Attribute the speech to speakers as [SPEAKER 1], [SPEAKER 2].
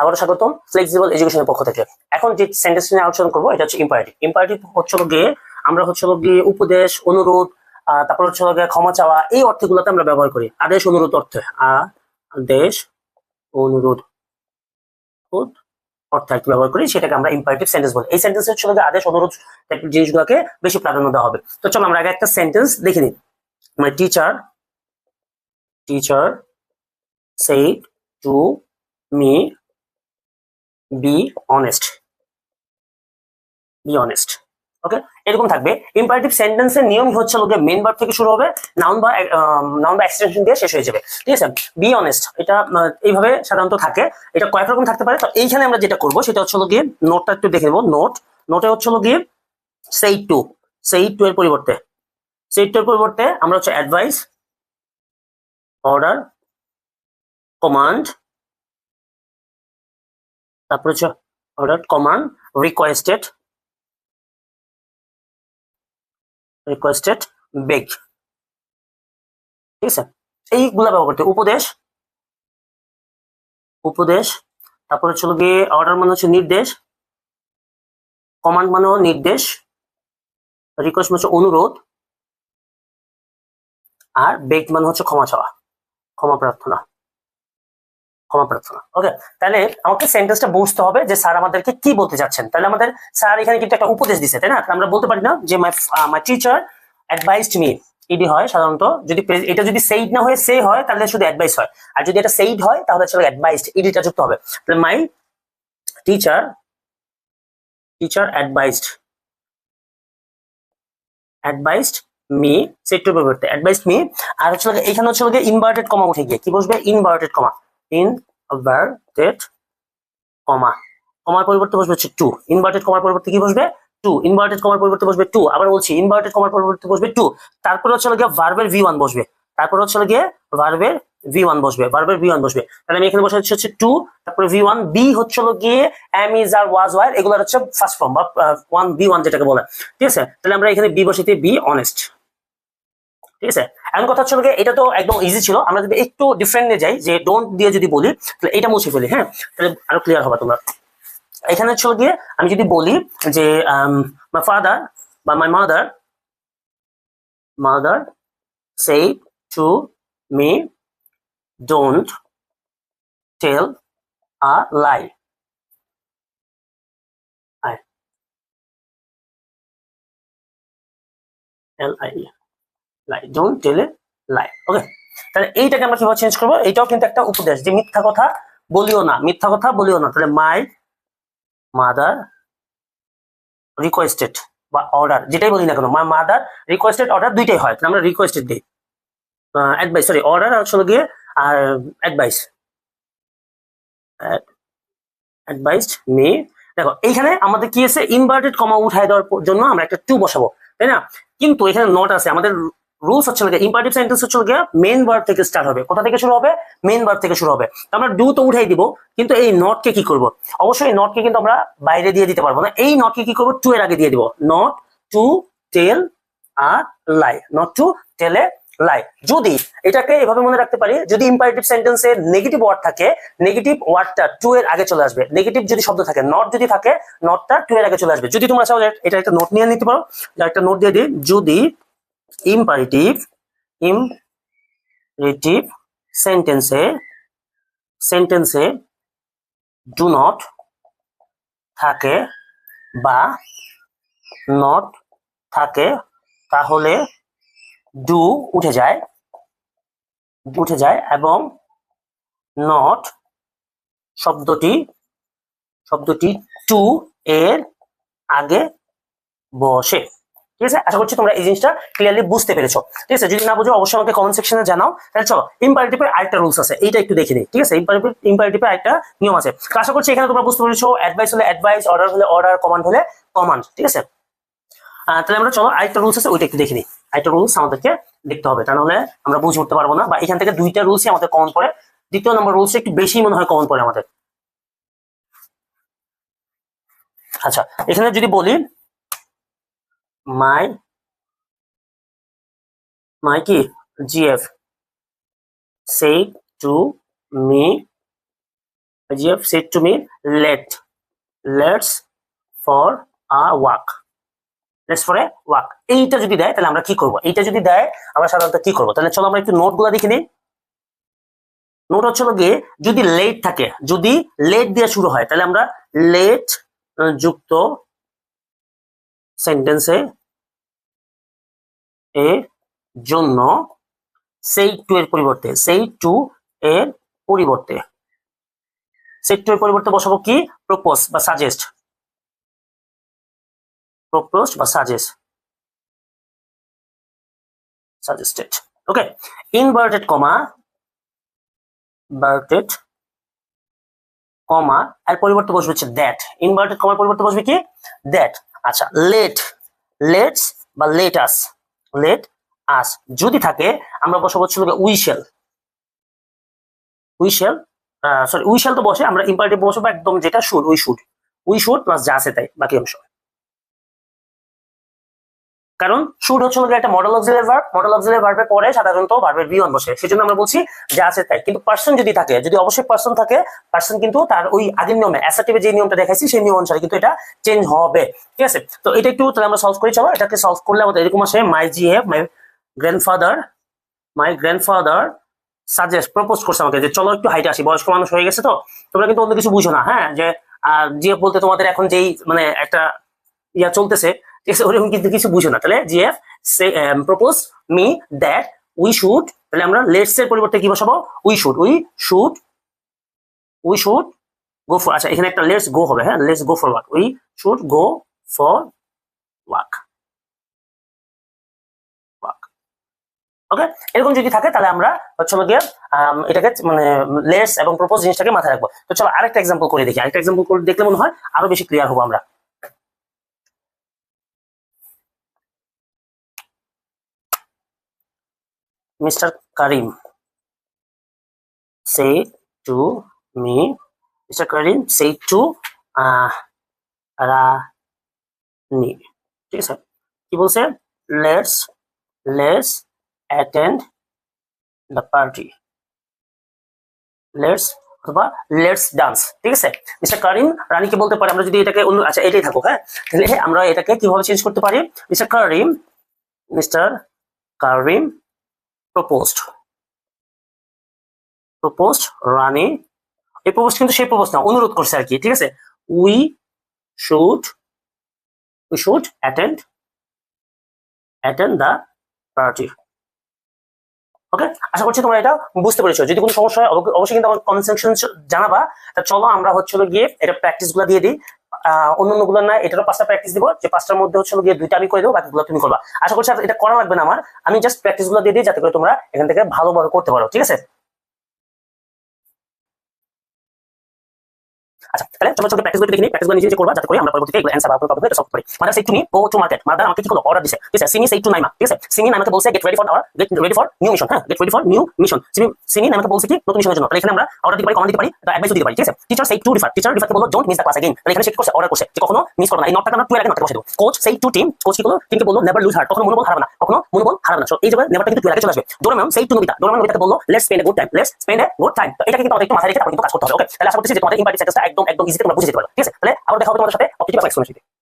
[SPEAKER 1] আবারও স্বাগতম ফ্লেক্সিবল এডুকেশনের পক্ষ থেকে। এখন যে সেন্টেন্স নিয়ে আলোচনা করব, এটা হচ্ছে ইম্পারেটিভ ইম্পারেটিভ হচ্ছে গিয়ে আমরা হচ্ছে গিয়ে উপদেশ, অনুরোধ তারপর হচ্ছে গিয়ে ক্ষমা চাওয়া, এই অর্থগুলোতে আমরা ব্যবহার করি। আদেশ, অনুরোধ অর্থে। আদেশ, অনুরোধ অর্থে একটু ব্যবহার করি, সেটাকে আমরা ইম্পারেটিভ সেন্টেন্স বলি। এই সেন্টেন্স হচ্ছে গিয়ে আদেশ, অনুরোধ জিনিসগুলোকে বেশি প্রাধান্য দেওয়া হবে। তো চলো আমরা আগে একটা সেন্টেন্স দেখে নিই। মানে teacher teacher said to me be honest be honest. Okay এরকম থাকবে। ইম্পারেটিভ সেন্টেন্সের নিয়ম হচ্ছে লোকে মেন ভার্ব থেকে শুরু হবে নাউন বা নাউন বা এক্সটেনশন দিয়ে শেষ হয়ে যাবে। ঠিক আছে? বি অনেস্ট এটা এইভাবে সাধারণত থাকে। এটা কয়েক রকম থাকতে পারে। তো এইখানে আমরা যেটা করব সেটা হচ্ছে গিয়ে নোটটা একটু দেখে নেব। নোট নোটে হচ্ছে গিয়ে সেই টু সেই টু এর পরিবর্তে। সেই টু এর পরিবর্তে আমরা হচ্ছে অ্যাডভাইস অর্ডার কমান্ড তারপর হচ্ছে order command requested requested beg ঠিক আছে? এইগুলা ব্যবহার করতে উপদেশ উপদেশ, তারপর হচ্ছে গিয়ে অর্ডার মানে হচ্ছে নির্দেশ কমান্ড মানে নির্দেশ রিকোয়েস্ট মানে হচ্ছে অনুরোধ, আর বেগ মানে হচ্ছে ক্ষমা চাওয়া, ক্ষমা প্রার্থনা। ক্ষমা প্রার্থনা। ওকে তাহলে আমাকে সেন্টেন্সটা বুঝতে হবে যে স্যার আমাদেরকে কি বলতে যাচ্ছেন। তাহলে আমাদের স্যার এখানে কিন্তু একটা উপদেশ দিছে, তাই না? আমরা বলতে পারি না যে my my teacher advised me ED হয় সাধারণত, যদি এটা যদি সেইড না হয়ে সে হয়, তাহলে শুধু অ্যাডভাইস হয়। আর যদি এটা সেইড হয়, তাহলে হচ্ছে অ্যাডভাইসড ইডিটা যুক্ত হবে। তাহলে my teacher teacher advised advised me সেটুর পরিবর্তে অ্যাডভাইসড মি আর হচ্ছে এখানে হচ্ছে ইনভার্টেড কমা উঠে গিয়ে, কি বসবে? Inverted comma inverted comma. কমার পরিবর্তে বসবে হচ্ছে টু। ইনভার্টেড কমার পরিবর্তে কি বসবে? টু। ইনভার্টেড কমার পরিবর্তে বসবে টু। আবার বলছি, ইনভার্টেড কমার পরিবর্তে বসবে টু। তারপরে হচ্ছে গিয়ে ভার্বের ভি ওয়ান বসবে। তারপর হচ্ছে গিয়ে ভার্বের ভি ওয়ান বসবে। ভার্বের ভি ওয়ান বসবে। তাহলে আমি এখানে বসে হচ্ছে টু। তারপরে ভি ওয়ান, বি হচ্ছে গিয়ে am is are was were. এগুলো হচ্ছে ফার্স্ট ফর্ম বা ওয়ান বি ওয়ান যেটাকে বলে। ঠিক আছে? তাহলে আমরা এখানে বি বসিতে বি অনেস্ট ঠিক আছে? এখন কথা হচ্ছে এটা তো একদম ইজি ছিল। আমরা যদি একটু ডিফারেন্ট যাই, যে ডোন্ট দিয়ে যদি বলি, তাহলে এটা মুছে ফেলি হ্যাঁ? তাহলে আরও ক্লিয়ার হবে তোমরা। এখানে হচ্ছে গিয়ে আমি যদি বলি যে মাই ফাদার বা my mother mother said to me don't tell a lie L I lie don't tell a lie okay তাহলে এইটাকে আমরা কীভাবে চেঞ্জ করব? এটাও কিন্তু একটা উপদেশ যে মিথ্যা কথা বলিও না, মিথ্যা কথা বলিও না। তাহলে মাই মাদার রিকোয়েস্টেড বা অর্ডার যেটাই বলি না কেন মাই মাদার রিকোয়েস্টেড অর্ডার দুইটাই হয়। আমরা রিকোয়েস্টেড দিই। অ্যাডভাইস সরি অর্ডার হচ্ছে গিয়ে, আর অ্যাডভাইস অ্যাডভাইসড মি দেখো, এইখানে আমাদের কি আছে? ইনভার্টেড কমা উঠাই দেওয়ার জন্য আমরা একটা টু বসাবো, তাই না? কিন্তু এখানে নট আছে। আমাদের রুলস হচ্ছে গিয়ে ইম্পারেটিভ সেন্টেন্স হচ্ছে গিয়ে মেন ভার্ব থেকে স্টার্ট হবে। কোথা থেকে শুরু হবে? মেন ভার্ব থেকে শুরু হবে। আমরা ডু তো উঠাই দিব, কিন্তু এই নটকে কি করব? অবশ্যই নটকে কিন্তু আমরা বাইরে দিয়ে দিতে পারব না। এই নটকে কি করব? টু এর আগে দিয়ে দিব। Not to tell a lie not to tell a lie যদি এটাকে এভাবে মনে রাখতে পারি, যদি ইম্পারেটিভ সেন্টেন্সে নেগেটিভ ওয়ার্ড থাকে নেগেটিভ ওয়ার্ডটা টু এর আগে চলে আসবে। নেগেটিভ যদি শব্দ থাকে নট যদি থাকে নটটা টু এর আগে চলে আসবে। যদি তোমরা চাও এটা একটা নোট নিয়ে নিতে পারো একটা নোট দিয়ে দিই। যদি ইম্পারেটিভ ইম্পারেটিভ সেন্টেন্সে সেন্টেন্সে ডু নট থাকে বা নট থাকে, তাহলে ডু উঠে যায় উঠে যায় এবং নট শব্দটি শব্দটি টু এর আগে বসে। ঠিক আছে? আশা করছি তোমরা এই জিনিসটা ক্লিয়ারলি বুঝতে পেরেছ। ঠিক আছে? যদি না বুঝো, অবশ্যই আমাকে কমেন্ট সেকশনে জানাও। তাহলে চলো ইম্পারেটিভের আরেকটা রুলস আছে। এইটা একটু দেখে নিই। ঠিক আছে? ইম্পারেটিভ ইম্পারেটিভের আরেকটা নিয়ম আছে। তো আশা করছি এখানে তোমরা বুঝতে পেরেছ। অ্যাডভাইস হলে অ্যাডভাইস অর্ডার হলে অর্ডার কমান্ড হলে কমান্ড ঠিক আছে? তাহলে আমরা চলো, আরেকটা রুলস আছে, ওইটা একটু দেখে নিই। আরেকটা রুলস আমাদেরকে দেখতে হবে। তা নাহলে আমরা বুঝে উঠতে পারব না। বা এখান থেকে দুইটা রুলসই আমাদের কমন পড়ে। দ্বিতীয় নম্বর রুলস একটু বেশি মনে হয় কমন পড়ে আমাদের। আচ্ছা এখানে যদি বলি মাই মাই কি GF. say to me GF said to me, let. Let's for a walk. Let's for a walk. এইটা যদি দেয়, তাহলে আমরা কি করব? এইটা যদি দেয়, আমরা সাধারণত কি করব? তাহলে চলো আমরা একটু নোটগুলো দেখে নিই। নোট হচ্ছে গিয়ে, যদি লেট থাকে, যদি লেট দিয়ে শুরু হয়, তাহলে আমরা লেট যুক্ত সেন্টেন্সে এর জন্য সেই টু এর পরিবর্তে সেই টু এর পরিবর্তে। সেই টু এর পরিবর্তে বসাবো কি? প্রপোজ বা সাজেস্ট প্রপোজ বা suggest suggested okay inverted comma inverted comma এর পরিবর্তে বসবে হচ্ছে দ্যাট ইনভার্টেড কমার পরিবর্তে বসবে কি? দ্যাট আচ্ছা লেট লেটস বা লেট আস লেট আস যদি থাকে, আমরা বসাবো হচ্ছে উইশেল উইশেল সরি উইশেল তো বসে, আমরা ইম্পারেটিভ বসবো, একদম যেটা should we should we should plus যা আছে তাই, বাকি অংশ। কারণ শুড হচ্ছে আমাদের একটা modal auxiliary verb modal auxiliary ভার্বের পরে সাধারণত ভার্বের বি ওয়ান বসে। সেজন্য আমরা বলছি যে আছে তাই। কিন্তু পার্সন যদি থাকে, যদি অবশ্যই পার্সন থাকে পার্সন কিন্তু তার ওই আগের নিয়মে অ্যাসার্টিভে যে নিয়মটা দেখাইছি, সেই নিয়ম অনুসারে কিন্তু এটা চেঞ্জ হবে। ঠিক আছে? তো এটা একটু তাহলে আমরা সলভ করি, চলো। এটাকে সলভ করলে আমাদের এরকম আসে my G F my grandfather my grandfather suggest propose করছে আমাকে যে চলো একটু হাইটে আসি, বয়স্ক মানুষ হয়ে গেছে তো। তোমরা কিন্তু অন্য কিছু বুঝো না হ্যাঁ? যে জিএফ বলতে তোমাদের এখন যেই মানে একটা ইয়া চলতেছে কিন্তু কিছু বুঝো না। তাহলে GF propose me that we should তাহলে আমরা লেটস এর পরিবর্তে কি বসাবো? We should we should we should go for আচ্ছা এখানে একটা লেটস গো হবে হ্যাঁ? Let's go for walk we should go for walk okay এরকম যদি থাকে, তাহলে আমরা হচ্ছে গিয়ে এটাকে মানে লেটস এবং প্রপোজ জিনিসটাকে মাথায় রাখব। তো চলো আরেকটা এক্সাম্পল করে দেখি। আরেকটা এক্সাম্পল করে দেখলে মনে হয় আরও বেশি ক্লিয়ার হব আমরা। Mr. Karim said to me, Mr. Karim said to uh, Rani. ঠিক আছে কি বলছে let's let's attend the party let's অথবা লেটস ডান্স ঠিক আছে মিস্টার কারিম রানীকে বলতে পারি আমরা যদি এটাকে অন্য আচ্ছা এটাই থাকুক হ্যাঁ তাহলে আমরা এটাকে কীভাবে চেঞ্জ করতে পারি mister Karim mister Karim proposed proposed Rani এই প্রপোজ কিন্তু সেই প্রপোজ না, অনুরোধ করছে আর কি, ঠিক আছে? We should we should attend attend the party okay আশা করছি তোমরা এটা বুঝতে পেরেছ। যদি কোনো সমস্যা হয়, অবশ্যই কিন্তু আমার কমেন্ট সেকশন জানাবা। তা চলো আমরা হচ্ছে গিয়ে এটা প্র্যাকটিসগুলো দিয়ে দিই। আহ, অন্যান্যগুলো না এটারও পাঁচটা প্র্যাকটিস দিব। যে পাঁচটার মধ্যে হচ্ছে গিয়ে দুইটা আমি করে দেবো বাকিগুলো তুমি করবা। আশা করছি এটা করা লাগবে না আমার। আমি জাস্ট প্র্যাকটিসগুলো দিয়ে দিই যাতে করে তোমরা এখান থেকে ভালোভাবে করতে পারো ঠিক আছে? আচ্ছা তাহলে চলো চলো প্র্যাকটিস গুলো দেখে নিই প্র্যাকটিস গুলো নিজে নিজে করবা যাতে করে আমরা পরবর্তীতে এগুলো অ্যান্সার বা প্রবলেম এটা সলভ করি মাদার সেই তুমি গো টু মার্কেট মাদার আমাকে কি করলো অর্ডার দিছে ঠিক আছে সিমি সেই টু নাইমা ঠিক আছে সিমি আমাকে বলছে get ready for our get ready for new mission হ্যাঁ get ready for new mission Simi Simi আমাকে বলছে কি নতুন মিশনের জন্য তাহলে এখানে আমরা অর্ডার দিতে পারি কমান দিতে পারি বা অ্যাডভাইস দিতে পারি ঠিক আছে টিচার সেই টু রিফার টিচার রিফার বললো don't miss the class again তাহলে এখানে সে কি করছে অর্ডার করছে যে কখনো মিস করবে না এই নটটাকে আমরা টু এর আগে নটটা বসে দেবো কোচ সেই টু টিম কোচ কি করলো টিমকে বললো নেভার লুজ হার্ট কখনো মনোবল হারাবে না কখনো মনোবল হারাবে না So, এই জায়গায় নেভারটা কিন্তু টু এর আগে চলে আসবে ডোরা ম্যাম সেই টু নবিতা ডোরা ম্যাম নবিতাকে বললো let's spend a good time let's spend a good time তো এটা কিন্তু আমাদের একটু মাথায় রেখে তারপর কিন্তু কাজ করতে হবে ওকে তাহলে আশা করতেছি যে তোমাদের ইম্পার্টি সেন্টেন্সটা একদম একদম ইজিতে তোমরা বুঝে যেতে পারো। ঠিক আছে? তাহলে আবার দেখা হবে তোমাদের সাথে অবজেক্টিভ এক্সপ্লেনেশন